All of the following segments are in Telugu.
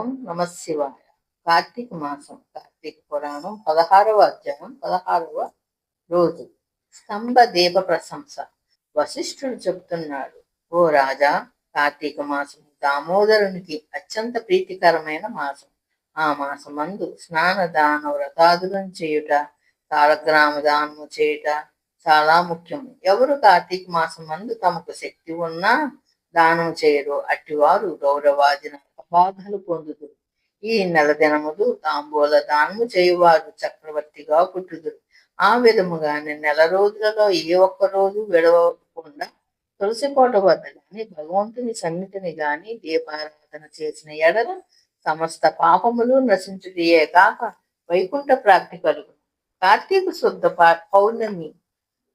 ఓం నమ శివాయ. కార్తీక మాసం కార్తీక పురాణం పదహారవ అధ్యాయం పదహారవ రోజు. స్తంభ దీప ప్రశంస. వశిష్ఠుడు చెప్తున్నాడు ఓ రాజా కార్తీక మాసం దామోదరునికి అత్యంత ప్రీతికరమైన మాసం. ఆ మాసమందు స్నాన దాన వ్రతాదులను చేయుట కాలగ్రామ దానము చేయుట చాలా ముఖ్యం ఎవరు కార్తీక మాసం మందు తమకు శక్తి ఉన్నా దానం చేయరు. అట్టివారు గౌరవాదిన బాధలు పొందుదురు. ఈ నెల దినములు తాంబూల దానము చేయువారు చక్రవర్తిగా పుట్టుదురు. ఆ విధముగానే నెల రోజులలో ఏ ఒక్క రోజు విడవకుండా తులసి కోట వద్ద గాని భగవంతుని సన్నిధిని గాని దీపారాధన చేసిన ఎడల సమస్త పాపములు నశించుటయే కాక వైకుంఠ ప్రాప్తి కలుగు కార్తీక శుద్ధ పౌర్ణమి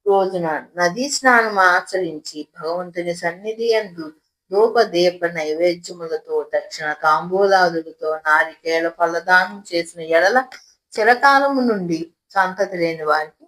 రోజున నదీ స్నానం ఆచరించి భగవంతుని సన్నిధి అందు ధూపదీప నైవేద్యములతో దక్షిణ తాంబూలాదులతో నారికేళ ఫలదానం చేసిన ఎడల చిరకాలము నుండి సంతతి లేని వారికి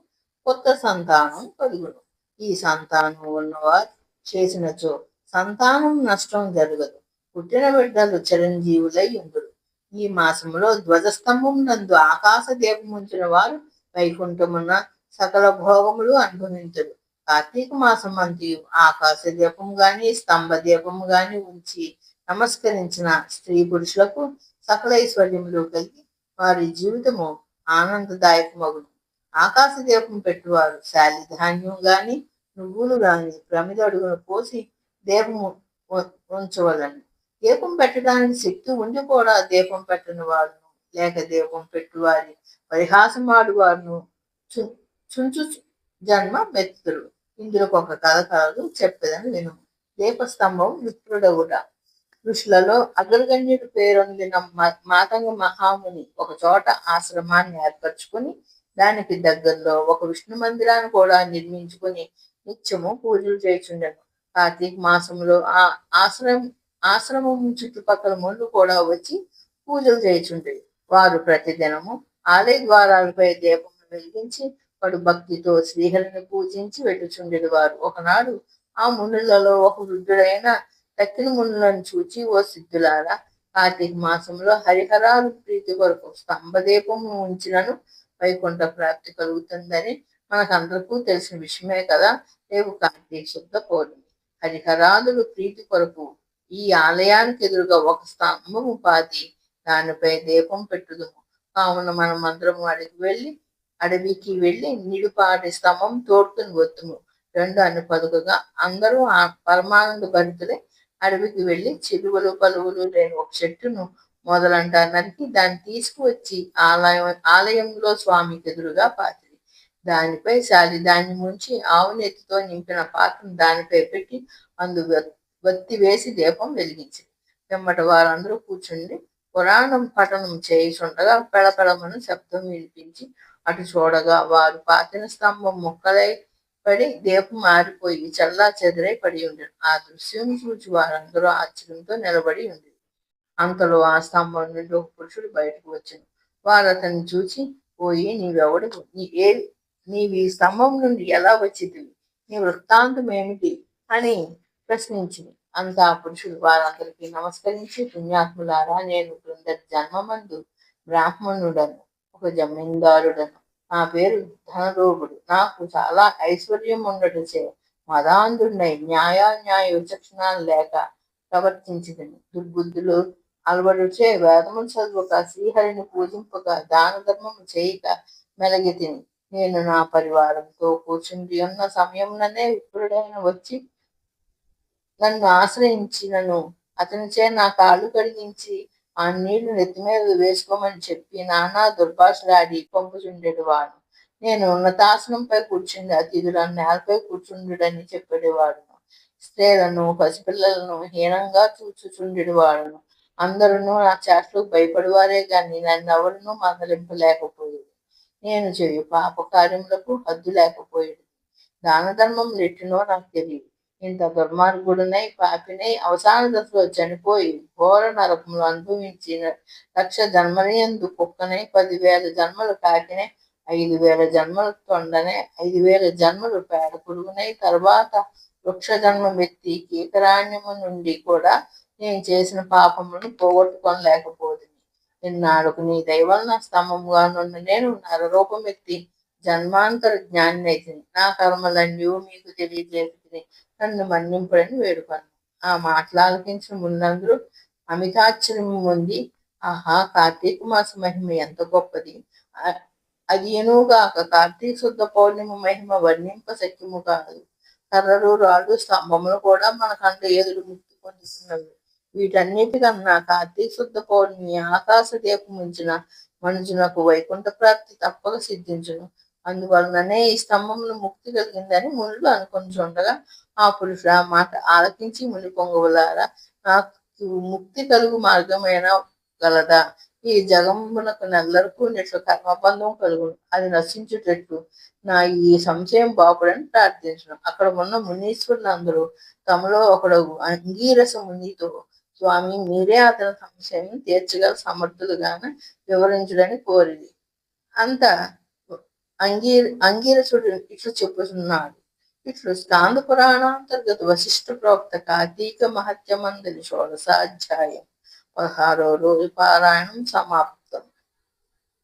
కొత్త సంతానం కలుగును. ఈ సంతానం ఉన్నవారు చేసినచో సంతానం నష్టం జరగదు. పుట్టిన బిడ్డలు చిరంజీవులై ఉండురు. ఈ మాసములో ధ్వజస్తంభం నందు ఆకాశ దీపం వారు వైకుంఠమున సకల భోగములు అనుభవించరు కార్తీక మాసం అంతి ఆకాశ దీపం గాని స్తంభ దీపము గాని ఉంచి నమస్కరించిన స్త్రీ పురుషులకు సకల ఐశ్వర్యములు కలిగి వారి జీవితము ఆనందదాయకమగును. ఆకాశ దీపం పెట్టువారు శాలి ధాన్యం గాని నువ్వులు గాని ప్రమిద అడుగును పోసి దీపము ఉంచవలను. దీపం పెట్టడానికి శక్తి ఉండి కూడా దీపం పెట్టని వారును లేక దీపం పెట్టువారి పరిహాసం వారును చు- చుంచు జన్మ మెత్తురు ఇందులో ఒక కథ కాదు చెప్పేదని విను. దీపస్తంభం విప్రుడవుట ఋషులలో అగ్రగణ్యుడు పేరొందిన మ- మాతంగ మహాముని ఒక చోట ఆశ్రమాన్ని ఏర్పరచుకుని దానికి దగ్గరలో ఒక విష్ణు మందిరాన్ని కూడా నిర్మించుకుని నిత్యము పూజలు చేయుచుండెను. కార్తీక మాసంలో ఆ ఆశ్రమం ఆశ్రమం చుట్టుపక్కల ముళ్ళు కూడా వచ్చి పూజలు చేయుచుండేవి. వారు ప్రతిదినము ఆలయ ద్వారాలపై దీపం వెలిగించి కడు భక్తితో శ్రీహరిని పూజించి వెళ్ళుచుండేది వారు. ఒకనాడు ఆ మునులలో ఒక వృద్ధుడైన తక్కిన మునులను చూచి ఓ సిద్ధులారా కార్తీక మాసంలో హరిహరాలు ప్రీతి కొరకు స్తంభదీపము ఉంచినను వైకుంఠ ప్రాప్తి కలుగుతుందని మనకందరికీ తెలిసిన విషయమే కదా రేపు కార్తీక శుద్ధ పౌర్ణమి. హరిహరాదులు ప్రీతి కొరకు ఈ ఆలయానికి ఎదురుగా ఒక స్తంభము పాతి దానిపై దీపం పెట్టుదుము. కావున మనం అందరం అడిగి వెళ్ళి అడవికి వెళ్ళి నిడుపాటి స్తంభం తోడుకుని వత్తుము. రెండు అని పలుకగా అందరూ ఆ పరమానంద భరితులే అడవికి వెళ్ళి చిలువలు పలువులు లేని ఒక చెట్టును మొదలంట నరికి దాన్ని తీసుకువచ్చి ఆలయం ఆలయంలో స్వామికి ఎదురుగా పాతిరి. దానిపై శాలి దాన్ని ముంచి ఆవు నెత్తితో నింపిన పాత్రను దానిపై పెట్టి అందు వత్తి వేసి దీపం వెలిగించింది వెమ్మట వారందరూ కూర్చుండి పురాణం పఠనం చేయుచుండగా పెళపెళమను శబ్దం వినిపించి అటు చూడగా వారు పాతిన స్తంభం ముక్కలై పడి దీపం మారిపోయి చల్లా చెదరై పడి ఉండేది ఆ దృశ్యం చూచి వారందరూ ఆశ్చర్యంతో నిలబడి ఉంది అంతలో ఆ స్తంభం నుండి ఒక పురుషుడు బయటకు వచ్చాను వారు అతన్ని చూచి పోయి నీవెవడు? నీ ఏ నీవి స్తంభం నుండి ఎలా వచ్చింది నీ వృత్తాంతం ఏమిటి? అని ప్రశ్నించింది. అంత ఆ పురుషుడు వారందరికీ నమస్కరించి పుణ్యాత్ములారా నేను క్రిందటి జన్మమందు బ్రాహ్మణుడను. ఒక జమీందారుడను నా పేరు ధనరూపుడు. నాకు చాలా ఐశ్వర్యం ఉండటచే మదాంధుడినై న్యాయాన్యాయ విచక్షణాలు లేక ప్రవర్తించదని దుర్బుద్ధులు అలవడుచే వేదములు చదువుక శ్రీహరిని పూజింపక దాన ధర్మము చేయక మెలగి తిని నేను నా పరివారంతో కూర్చుండి ఉన్న సమయంలోనే విప్రుడైన వచ్చి నన్ను ఆశ్రయించినను. అతనిచే నా కాళ్ళు కడిగించి ఆ నీళ్ళు నెత్తి మీద వేసుకోమని చెప్పి నానా దుర్భాషలాడి పంపుచుండేడు వాడు. నేను ఉన్నతాసనంపై కూర్చుండి అతిథులను నేలపై కూర్చుండుడని చెప్పేవాడును. స్త్రీలను పసిపిల్లలను హీనంగా చూచుచుండెడు వాడును. అందరూ నా చేష్టలకు భయపడేవారే గాని నన్ను ఎవరినూ మందలింపలేకపోయేది. నేను చేయు పాప కార్యములకు హద్దు లేకపోయేది. దాన ధర్మం ఎట్టినో నాకు తెలియదు. ఇంత దుర్మార్గుడునై పాపినై అవసాన దశలో చనిపోయి ఘోర నరకములు అనుభవించిన లక్ష జన్మలయందు కుక్కనై పదివేల జన్మలు కాకినై ఐదు వేల జన్మలు తొండనే ఐదు వేల జన్మలు పేడ పురుగునై తర్వాత వృక్ష జన్మ ఎత్తి కీకరాణ్యము నుండి కూడా నేను చేసిన పాపములను పోగొట్టుకోలేకపోదు ఇన్నాడుకు నీ దైవలన స్తంభముగా నుండి నేను నరరూపమెత్తి జన్మాంతర జ్ఞాని నా కర్మలన్నీ మీకు తెలియజేసి నన్ను మన్నింపుడని వేడుకొను ఆ మాటలు ఆలకించిన ముందందరూ అమితాశ్చర్యం ఉంది ఆహా కార్తీక మాస మహిమ ఎంత గొప్పది. అది ఎనుగాక కార్తీక శుద్ధ పౌర్ణిమ మహిమ వర్ణింప సత్యము కాదు. కర్రలు రాళ్ళు స్తంభములు కూడా మనకంట ఎదురు ముక్తి పొందుతున్నవి. వీటన్నిటికన్నా కార్తీక శుద్ధ పౌర్ణమి ఆకాశ దీపం ఉంచిన మనుషులకు వైకుంఠ ప్రాప్తి తప్పక సిద్ధించును. అందువలననే ఈ స్తంభములు ముక్తి కలిగిందని మునులు అనుకుంటుండగా ఆ పురుషుడు ఆ మాట ఆలకించి ముని పొంగవులారా నాకు ముక్తి కలుగు మార్గమైన గలదా? ఈ జగమునకు నల్లరకు నెట్లు కర్మబంధం కలుగును. అది నశించుటట్టు. నా ఈ సంశయం బాపుడని ప్రార్థించడం అక్కడ ఉన్న మునీశ్వరులు అందరూ తమలో ఒకడు అంగీరస మునితో స్వామి మీరే అతని సంశయం తీర్చగల సమర్థులుగాన వివరించడని కోరిది. అంత అంగీ అంగీరసుడు ఇట్లు చెప్పుతున్నాడు ఇట్లు స్కాంద పురాణాంతర్గత వశిష్ఠ ప్రోక్త కార్తీక మహత్యమందరి షోడసాధ్యాయం పదహారో రోజు పారాయణం సమాప్తం.